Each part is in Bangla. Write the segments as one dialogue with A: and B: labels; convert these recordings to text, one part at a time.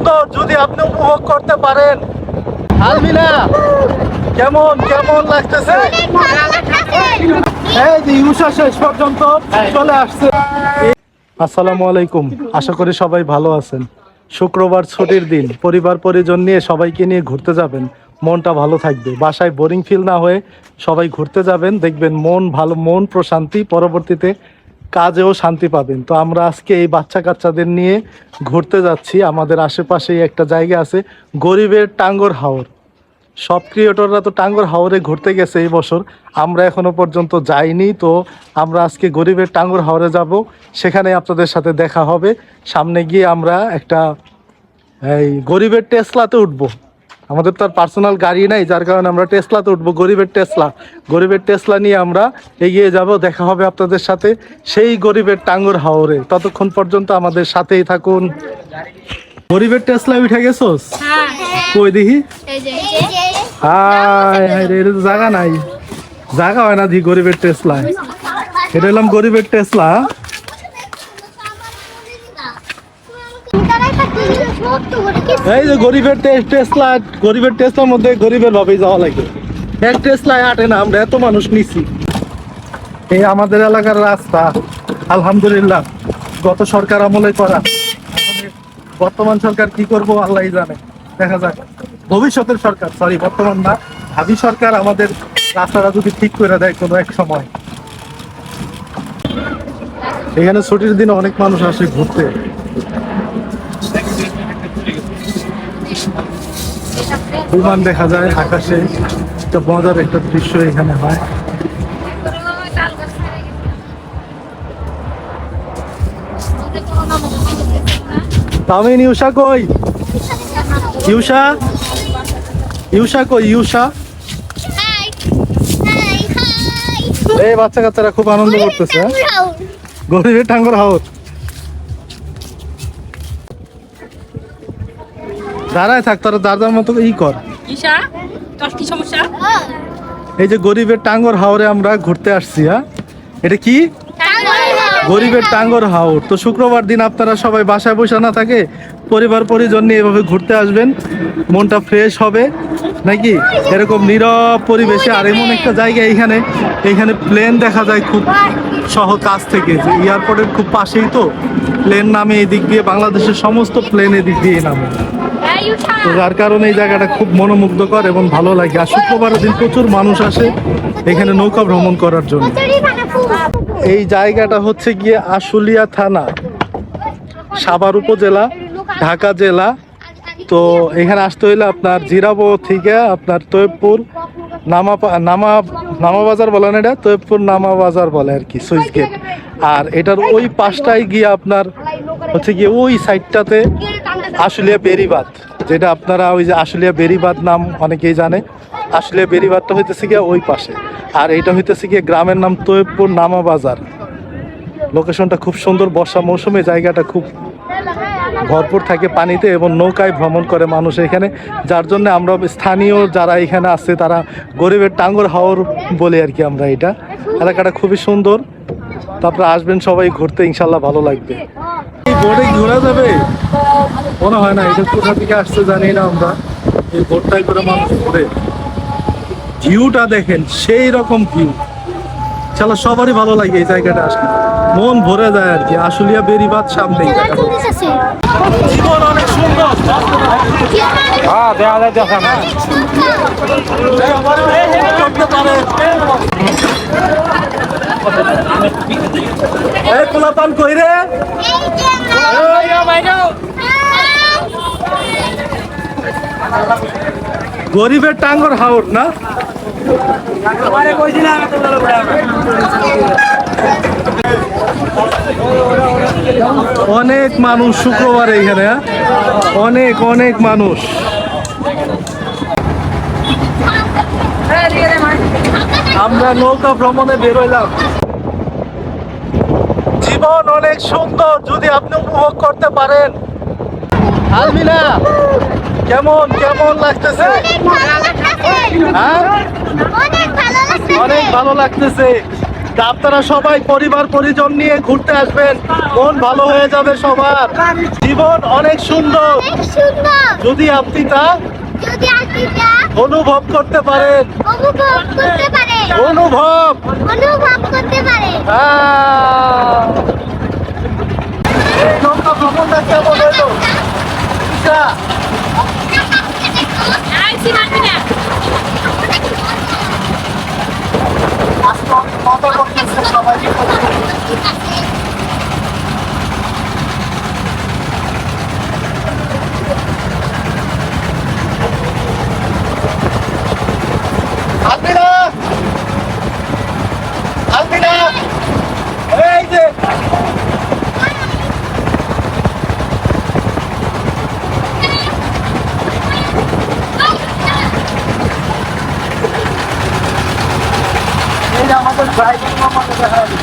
A: সুন্দর যদি আপনি উপভোগ করতে পারেন। আলমিনা কেমন কেমন লাগতেছে? এই যে ইউসা শেষ পর্যন্ত চলে আসছে। আসসালামু আলাইকুম, আশা করি সবাই ভালো আছেন। শুক্রবার ছুটির দিন, পরিবার পরিজন নিয়ে সবাইকে নিয়ে ঘুরতে যাবেন। মনটা ভালো থাকবে। বাসায় বোরিং ফিল না হয়ে সবাই ঘুরতে যাবেন। দেখবেন মন ভালো, মন প্রশান্তি। পরবর্তীতে কাজেও শান্তি পাবেন। তো আমরা আজকে এই বাচ্চা কাচ্চাদের নিয়ে ঘুরতে যাচ্ছি। আমাদের আশেপাশেই একটা জায়গা আছে, গরিবের টাঙ্গর হাওর। সব ক্রিয়েটররা তো টাঙ্গর হাওরে ঘুরতে গেছে এই বছর। আমরা এখনও পর্যন্ত যাইনি, তো আমরা আজকে গরিবের টাঙ্গর হাওরে যাব। সেখানে আপনাদের সাথে দেখা হবে। সামনে গিয়ে আমরা একটা, এই, গরিবের টেসলাতে উঠবো। আমাদের তো আর পার্সোনাল গাড়ি নাই যার কারণে আমরা টেসলাতে উঠবো গরিবের টেসলা গরিবের টেসলা নিয়ে আমরা এগিয়ে যাব দেখা হবে আপনাদের সাথে সেই গরিবের টাঙ্গর হাওরে। ততক্ষণ পর্যন্ত আমাদের সাথেই থাকুন। গরিবের টেসলা উঠে গেছোস? কই দেখি হাই হাই রে এটা তো জায়গা নাই। জায়গা হয় না দি গরিবের টেসলা এটা হলাম গরিবের টেসলা এই যে গরিবের টেসলা গরিবের টেসলার মধ্যে গরিবের ভাবেই যাওয়া লাগে। এক টেসলায় আটে না, আমরা এত মানুষ নিছি। এই আমাদের এলাকার রাস্তা, আলহামদুলিল্লাহ, গত সরকার আমলে করা। বর্তমান সরকার কি করব আল্লাহ জানে। দেখা যাক। ভবিষ্যতের সরকার সরি বর্তমান না, ভাবি সরকার আমাদের রাস্তাটা যদি ঠিক করে দেয় কোনো এক সময়। এখানে ছুটির দিনে অনেক মানুষ আসে ঘুরতে। বিমান দেখা যায় আকাশে। একটা মজার একটা দৃশ্য এখানে হয়। তামিন ইউসা কই? ইউসা ইউসা কই ইউসা এই বাচ্চা কাচ্চারা খুব আনন্দ করতেছে হ্যাঁ? গরিবের টাঙ্গর হাউস। দাঁড়ায় থাক তারা যার মতো ই কর।
B: ঈশা তোর কি সমস্যা?
A: এই যে গরিবের টাঙ্গর হাওরে আমরা ঘুরতে আসছি হ্যাঁ? এটা কি? গরিবের টাঙ্গর হাওর। তো শুক্রবার দিন আপনারা সবাই বাসায় বসে না থাকে পরিবার পরিজন নিয়ে এভাবে ঘুরতে আসবেন মনটা ফ্রেশ হবে নাকি? এরকম নীরব পরিবেশে আর এমন একটা জায়গা এইখানে এইখানে প্লেন দেখা যায় খুব সহ কাছ থেকে যে এয়ারপোর্টের খুব পাশেই তো। প্লেন নামে এদিক দিয়ে বাংলাদেশের সমস্ত প্লেন এদিক দিয়ে নামে। তো যার কারণে এই জায়গাটা খুব মনোমুগ্ধকর এবং ভালো লাগে। আর শুক্রবারের দিন প্রচুর মানুষ আসে এখানে নৌকা ভ্রমণ করার জন্য। এই জায়গাটা হচ্ছে গিয়ে আশুলিয়া থানা, সাভার উপজেলা, ঢাকা জেলা। তো এখানে আসতে হইলে আপনার জিরাবো থেকে আপনার তৈবপুর নামা নামা নামা বাজার বলে না এটা? তৈবপুর নামা বাজার বলে আর কি সুইচ গেট আর এটার ওই পাশটায় গিয়ে আপনার হচ্ছে গিয়ে ওই সাইডটাতে আশুলিয়া বেরিবাদ যেটা আপনারা ওই যে আশুলিয়া বেরিবাদ নাম অনেকেই জানে। আশুলিয়া বেরিবাদটা হইতেছে গিয়ে ওই পাশে। আর এইটা হইতেছে গিয়ে গ্রামের নাম তৈবপুর নামা বাজার। লোকেশনটা খুব সুন্দর, বর্ষা মৌসুমে জায়গাটা খুব ভরপুর থাকে পানিতে এবং নৌকায় ভ্রমণ করে মানুষ এখানে। যার জন্য আমরা স্থানীয় যারা এখানে আছে, তারা গরিবের টাঙ্গর হাওর বলি আর কি আমরা এটা। এলাকাটা খুবই সুন্দর। তারপরে আসবেন সবাই ঘুরতে, ইনশাল্লাহ ভালো লাগবে। ঘোরা যাবে? মনে হয় না এটা কোথা থেকে আসছে জানি না আমরা। এই ভোটটাই করে মানুষ ঘুরে। ভিউটা দেখেন সেই রকম ভিউ। চালা সবারই ভালো লাগে এই জায়গাটা আসলে মন ভরে যায় আর কি। আশুলিয়া বেরিবাদ সামনে জীবন অনেক সুন্দর।
C: হ্যাঁ দেখা যায় দেখা না
A: এই পোলাপান কই রে? গরিবের টাঙ্গর হাওর না? অনেক মানুষ শুক্রবার এখানে হ্যাঁ? অনেক অনেক মানুষ। আমরা নৌকা ভ্রমণে বেরোইলাম জীবন অনেক সুন্দর, যদি আপনি উপভোগ করতে পারেন। আলমিনা! কেমন কেমন লাগতেছে? হ্যাঁ? অনেক ভালো লাগতেছে। তা আপনারা সবাই পরিবার পরিজন নিয়ে ঘুরতে আসবেন। মন ভালো হয়ে যাবে সবার। জীবন অনেক সুন্দর। যদি আপনি তা অনুভব করতে পারেন।
D: অনুভব করতে
A: সবাই আলমিনা আলমিনা এই যে এই যে আমাদের ড্রাইভিং আমাদের দেখা যাবে।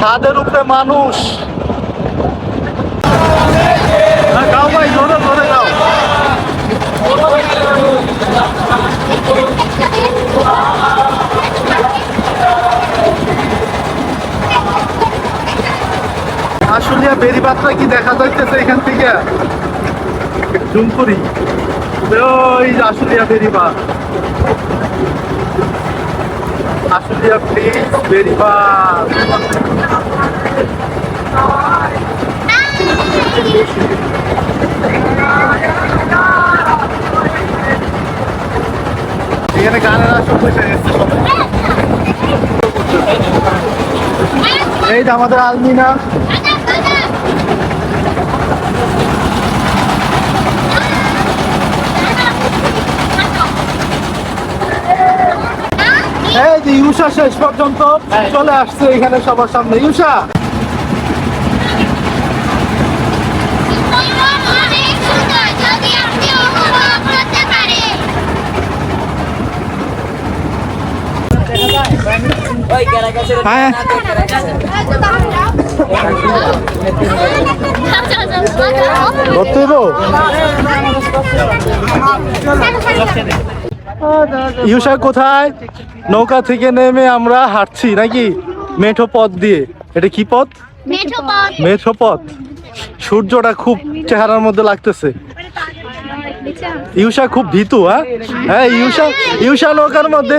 A: ছাদের উপরে মানুষ। আসলিয়া বেরিবাতটা কি দেখা যাইতেছে এখান থেকে? জুম করি ওই আসলিয়া বেরিবাত। আসলিয়া প্লিজ বেরিবাত এখানে গানের আসর বসে। এই যে আমাদের আলমিনা। এই যে ইউষা শেষ পর্যন্ত চলে আসছে এখানে সবার সামনে।
D: পারে
A: হ্যাঁ। ধরতে ইউষা কোথায়? নৌকা থেকে নেমে আমরা হাঁটছি নাকি? মেঠো পথ দিয়ে। এটা কি পথ?
D: মেঠো পথ।
A: সূর্যটা খুব চেহারার মধ্যে লাগতেছে। ইউষা খুব ভীতু হ্যাঁ? হ্যাঁ ইউষা ইউষা নৌকার মধ্যে।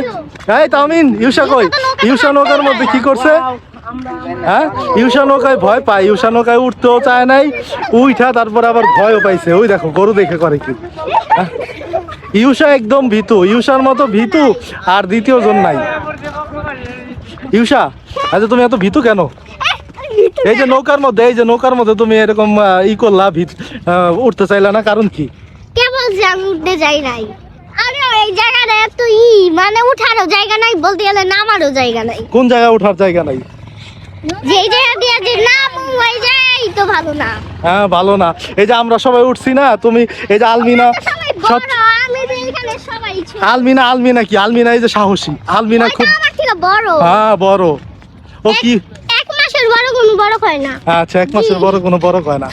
A: হ্যাঁ তামিন ইউষা কই? ইউষা নৌকার মধ্যে কি করছে? হ্যাঁ? ইউষা নৌকায় ভয় পায়। ইউষা নৌকায় উঠতেও চায় নাই। উইঠা তারপর আবার ভয়ও পাইছে। ওই দেখো গরু দেখে করে কি। হ্যাঁ? ইউষা একদম ভীতু ইউষার মতো ভীতু আর দ্বিতীয় জন নাই। ইউষা আচ্ছা তুমি এত ভীতু কেন? এই যে নৌকার মধ্যে এই যে নৌকার মধ্যে তুমি এরকম ই করলা ভিত উঠতে চাইলা না কারণ কি?
D: কে বলছে আমি উঠতে যাই নাই। আরে এই জায়গাটা এত ই মানে উঠারও জায়গা নাই বলতে গেলে নামারও জায়গা নাই।
A: কোন ওঠার জায়গা নাই?
D: যেই জায়গা দিয়ে যে নাম ওই জায়গায় তো ভালো না।
A: হ্যাঁ ভালো না। এই যে আমরা সবাই উঠছি না তুমি এই যে আলমিনা সব আলমিনা আলমিনা কি আলমিনা এই যে সাহসী আলমিনা খুব
D: আমার থেকে বড়
A: হ্যাঁ বড় ও কি
D: এক মাসের বড় কোনো বড় হয় না
A: আচ্ছা এক মাসের বড় কোনো বড় কয় না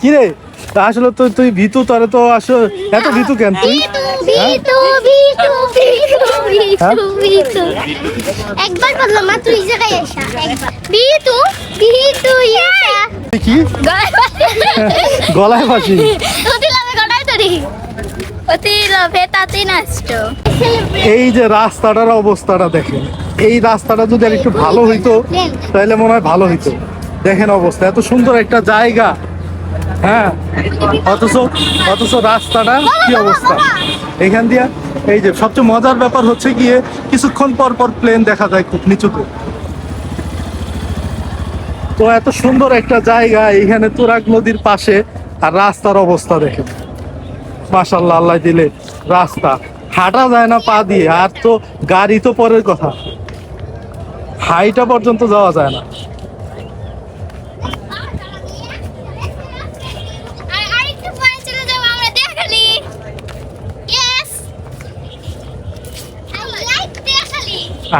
D: কি
A: রে আসলে তো তুই ভীতু তোরে তো আসলে এত ভীতু কেন তুই
D: বিতু বিতু বিতু বিতু বিতু একবার বললাম মা তুই জায়গায় এসা একবার। বিতু বিতু ইসা
A: কি?
D: গলায়
A: ফাঁসি।
D: তুই লাগে গড়াই তোরি অতি লভে তাতে নষ্ট।
A: এই যে রাস্তাটার অবস্থাটা দেখেন এই রাস্তাটা যদি আর একটু ভালো হইতো তাহলে মনে হয় ভালো হইতো। দেখেন অবস্থা এত সুন্দর একটা জায়গা। হ্যাঁ অথচ অথচ রাস্তাটা কি অবস্থা? এখান দিয়া এই যে সবচেয়ে মজার ব্যাপার হচ্ছে গিয়ে কিছুক্ষণ পর পর প্লেন দেখা যায় খুব নিচুতে। তো এত সুন্দর একটা জায়গা এখানে তুরাগ নদীর পাশে আর রাস্তার অবস্থা দেখেন। মাশাল্লাহ আল্লাহ দিলে রাস্তা। হাঁটা যায় না পা দিয়ে, আর তো গাড়ি তো পরের কথা। হাইটা পর্যন্ত যাওয়া যায় না।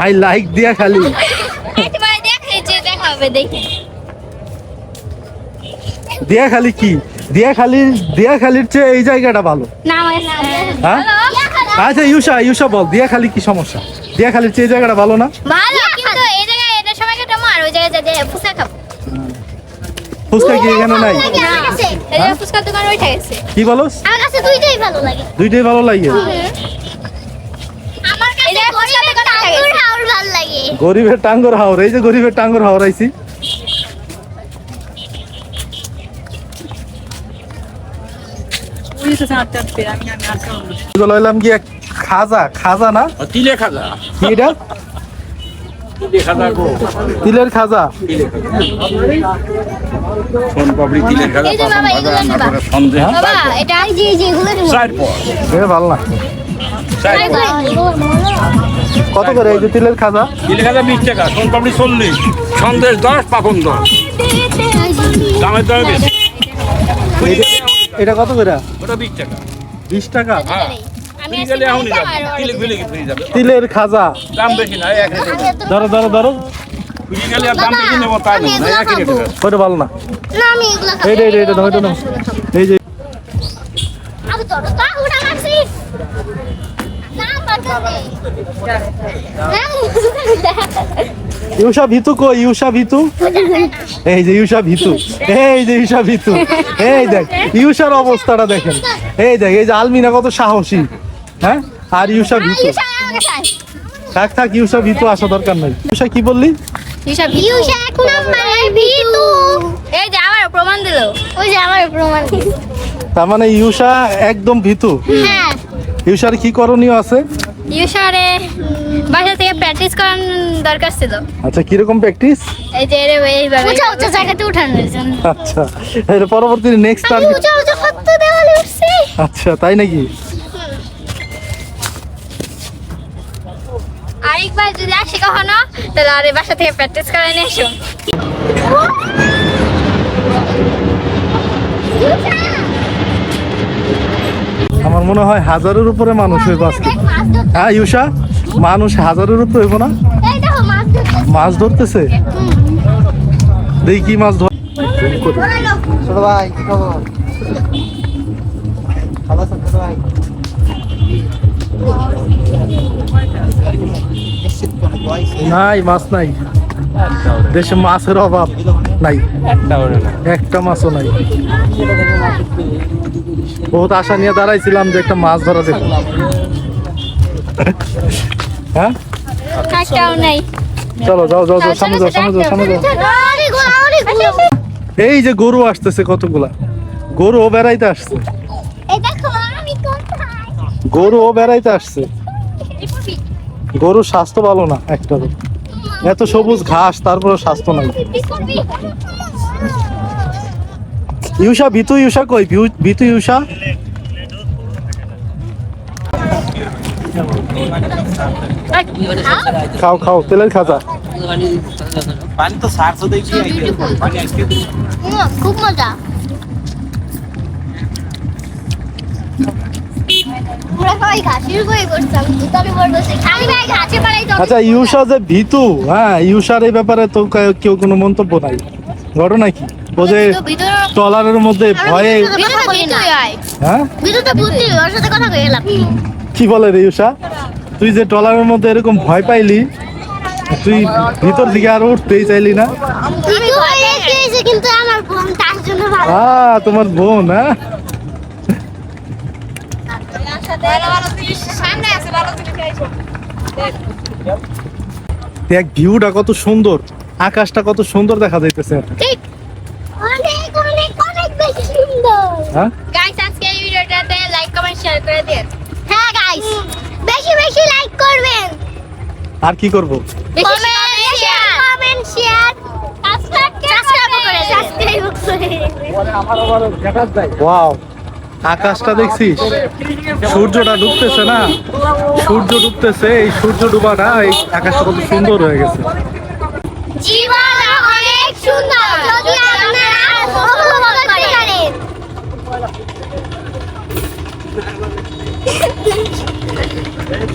D: আই লাইক
A: দিয়া খালি।
D: দেখালি যে দেখা হবে দেখে।
A: দিয়াখালি কি? দিয়াখালি দিয়াখালির চেয়ে এই জায়গাটা ভালো।
D: না
A: হ্যাঁ? আচ্ছা ইউসা ইউসা বল দিয়াখালি কি সমস্যা? দিয়াখালির চেয়ে এই জায়গাটা ভালো না?
D: ভালো কিন্তু এই জায়গায় এটা সময় কাটাবো আর ওই জায়গায় যাতে খাব।
A: ফুচকা কি এখানে নাই?
B: দোকান ওইটা গেছে।
A: কি বলো?
D: আমার কাছে দুইটাই ভালো লাগে।
A: দুইটাই ভালো লাগে?
D: আমার কাছে
B: এই যে ফুচকার
D: গরিবের টাঙ্গুর হাওর
A: এই যে গরিবের টাঙ্গর হাওর আইছি।
B: না।
A: কি খাজা খাজা না?
C: তিলে খাজা।
A: কি এটা?
C: তিলে খাজা গো।
A: তিলের খাজা। ভালো না। কত করে এই যে তিলের খাজা?
C: তিলে খাজা বিশ টাকা সোন পাপড়ি চল্লিশ। সন্দেশ দশ পাপন দশ। দামের দামে বেশি।
A: এটা কত করে?
C: ওটা বিশ টাকা।
A: বিশ টাকা?
C: হ্যাঁ।
A: তিলের খাজা।
C: দাম বেশি না
A: ধরো ধরো ধরো।
C: ফ্রি গেলে আর দাম
A: ইউসা ভিতু কই ইউসা ভিতু? এই যে ইউসা ভিতু এই যে ইউসা ভিতু এই দেখ ইউসার অবস্থাটা দেখেন। এই দেখ এই যে আলমিনা কত সাহসী হ্যাঁ? আর ইউসা ভিতু। থাক থাক ইউসা ভিতু আসা দরকার নাই। ইউসা কি বললি?
D: ইউসা এক নম্বরের ভিতু।
B: এই যে আবার প্রমাণ দিলো।
D: ওই যে আমার প্রমাণ দিছে।
A: তার মানে ইউসা একদম ভিতু।
D: হ্যাঁ।
A: ইউসার কি করণীয় আছে?
B: ইউসারে বাসা থেকে প্র্যাকটিস করার দরকার ছিল।
A: আচ্ছা কীরকম প্র্যাকটিস
B: এই যে এর এইভাবে।
D: উঁচা উঁচা জায়গাতে উঠানোর জন্য।
A: আচ্ছা এর পরবর্তী নেক্সট
D: আমি উঁচা উঁচা কত দেওয়ালে উঠছি।
A: আচ্ছা তাই নাকি?
B: আরেকবার যদি আসি কখনো তাহলে আরে বাসা থেকে প্র্যাকটিস করে নিয়ে এসো!
A: আমার মনে হয় হাজারের উপরে মানুষ হইব আজকে। হ্যাঁ ইউসা মানুষ হাজারের উপরে হইব না?
D: মাছ ধরতেছে।
A: দেখি কি মাছ ধর
E: ছোট ভাই কি খবর? ভালো আছেন ছোট ভাই? নিশ্চিত কোনো ভয়
A: নাই। মাছ নাই। দেশে মাছের অভাব নাই। একটা মাছও নাই। বহুত আশা নিয়ে দাঁড়াইছিলাম যে একটা মাছ ধরা দেব। হ্যাঁ? চলো যাও যাও যাও সামনে যাও সামনে যাও সামনে যাও। এই যে গরু আসতেছে কতগুলা? গরু ও বেড়াইতে আসছে? গরু ও বেড়াইতে আসছে। গরুর স্বাস্থ্য ভালো না একটা এত সবুজ ঘাস তারপরে স্বাস্থ্য নাই। ইউসা ভিতু ইউসা কই? ভিউ- ভিতু ইউসা খাও খাও তেলের খাজা।
E: পানি তো সারছো দেখি
D: খুব মজা।
A: আচ্ছা ইউসা যে ভিতু হ্যাঁ ইউসার এই ব্যাপারে তো কেউ কোনো মন্তব্য নাই। ঘটনা কি? ও যে ট্রলারের মধ্যে ভয়ে হ্যাঁ? কি বলে রে ইউসা তুই যে ট্রলারের মধ্যে এরকম ভয় পাইলি তুই ভিতর দিকে আর উঠতেই চাইলি না?
D: হয়ে
A: তোমার বোন হ্যাঁ
B: সামনে আছে ভালো
A: দেখ ভিউটা কত সুন্দর আকাশটা কত সুন্দর দেখা যাইতেছে
D: ঠিক অনেক অনেক অনেক বেশি সুন্দর
A: হ্যাঁ
B: গাইস আজকে এই ভিডিওটাতে লাইক কমেন্ট শেয়ার করে দিন।
D: হ্যাঁ গাইস বেশি বেশি লাইক করবেন।
A: আর কি করব?
D: Comment share comment share subscribe করে সাবস্ক্রাইব করে
A: ওয়াও আকাশটা দেখছিস সূর্যটা ডুবতেছে না? সূর্য ডুবতেছে এই সূর্য ডুবাটা এই আকাশটা কত সুন্দর হয়ে গেছে।
D: জীবন অনেক সুন্দর যদি আপনারা উপভোগ করতে পারেন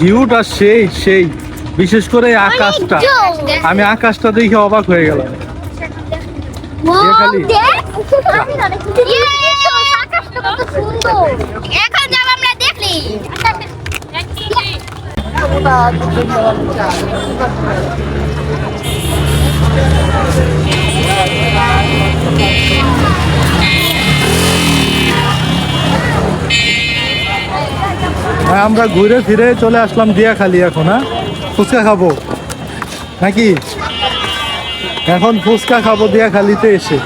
A: ভিউটা সেই সেই। বিশেষ করে আকাশটা। আমি আকাশটা দেখে অবাক হয়ে গেলাম।
D: আমরা
A: আমরা ঘুরে ফিরে চলে আসলাম দিয়াখালি এখন হ্যাঁ? ফুচকা খাব। নাকি? এখন ফুচকা খাব দিয়াখালিতে এসে।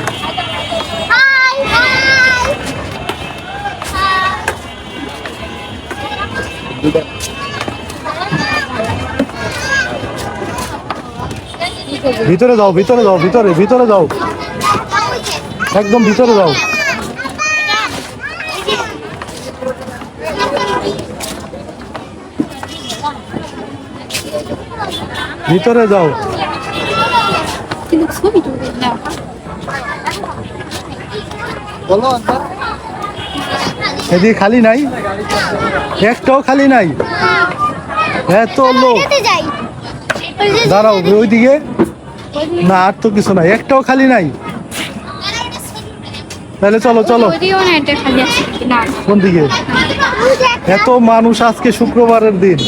A: ভিতরে যাও ভিতরে যাও, ভিতরে ভিতরে যাও। একদম ভিতরে যাও। ভিতরে যাও। এদিকে খালি নাই? একটাও খালি নাই? এত লোক দাঁড়াও ওইদিকে না আর তো কিছু নাই। একটাও খালি নাই? তাহলে চলো চলো। কোন দিকে? এত মানুষ আজকে শুক্রবারের দিন।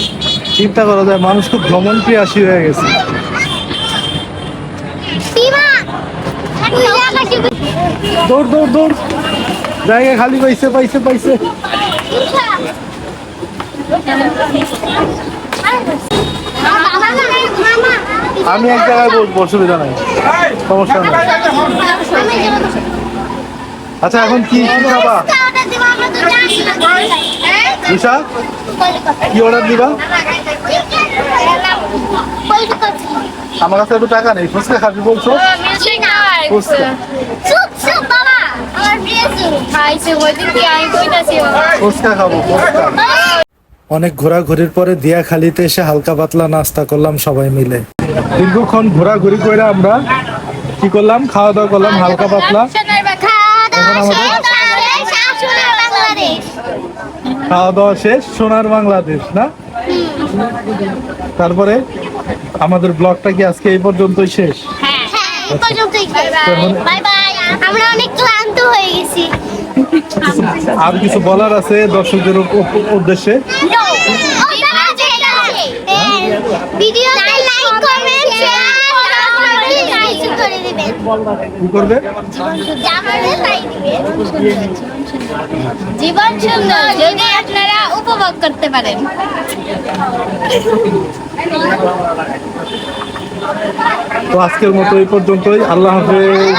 A: চিন্তা করা যায় মানুষ খুব ভ্রমণ প্রিয়াসী হয়ে গেছে। দৌড় দৌড় দৌড়। জায়গা খালি পাইছে পাইছে পাইছে। আমি এক জায়গায় বসবো অসুবিধা নাই। সমস্যা নেই। আচ্ছা এখন কি কি খাবা? উষা কি অর্ডার দিবা? আমার কাছে একটু টাকা নেই ফুচকা খাবি বলছো? ফুচকা। খাব অনেক ঘোরাঘুরির পরে দিয়াখালিতে এসে হালকা পাতলা নাস্তা করলাম সবাই মিলে। দীর্ঘক্ষণ ঘোরাঘুরি করে আমরা কি করলাম? খাওয়া দাওয়া করলাম হালকা পাতলা। খাওয়া দাওয়া শেষ সোনার বাংলাদেশ না? তারপরে আমাদের ব্লগটা কি আজকে এই পর্যন্তই শেষ?
D: আমরা অনেক ক্লান্ত হয়ে গেছি।
A: আর কিছু বলার আছে দর্শকদের উদ্দেশ্যে
D: video like comment share subscribe করে দিবেন
A: কি করবে
B: জীবন সুন্দর যদি আপনারা উপভোগ করতে পারেন।
A: তো আজকের মতো এই পর্যন্তই। আল্লাহ হাফেজ।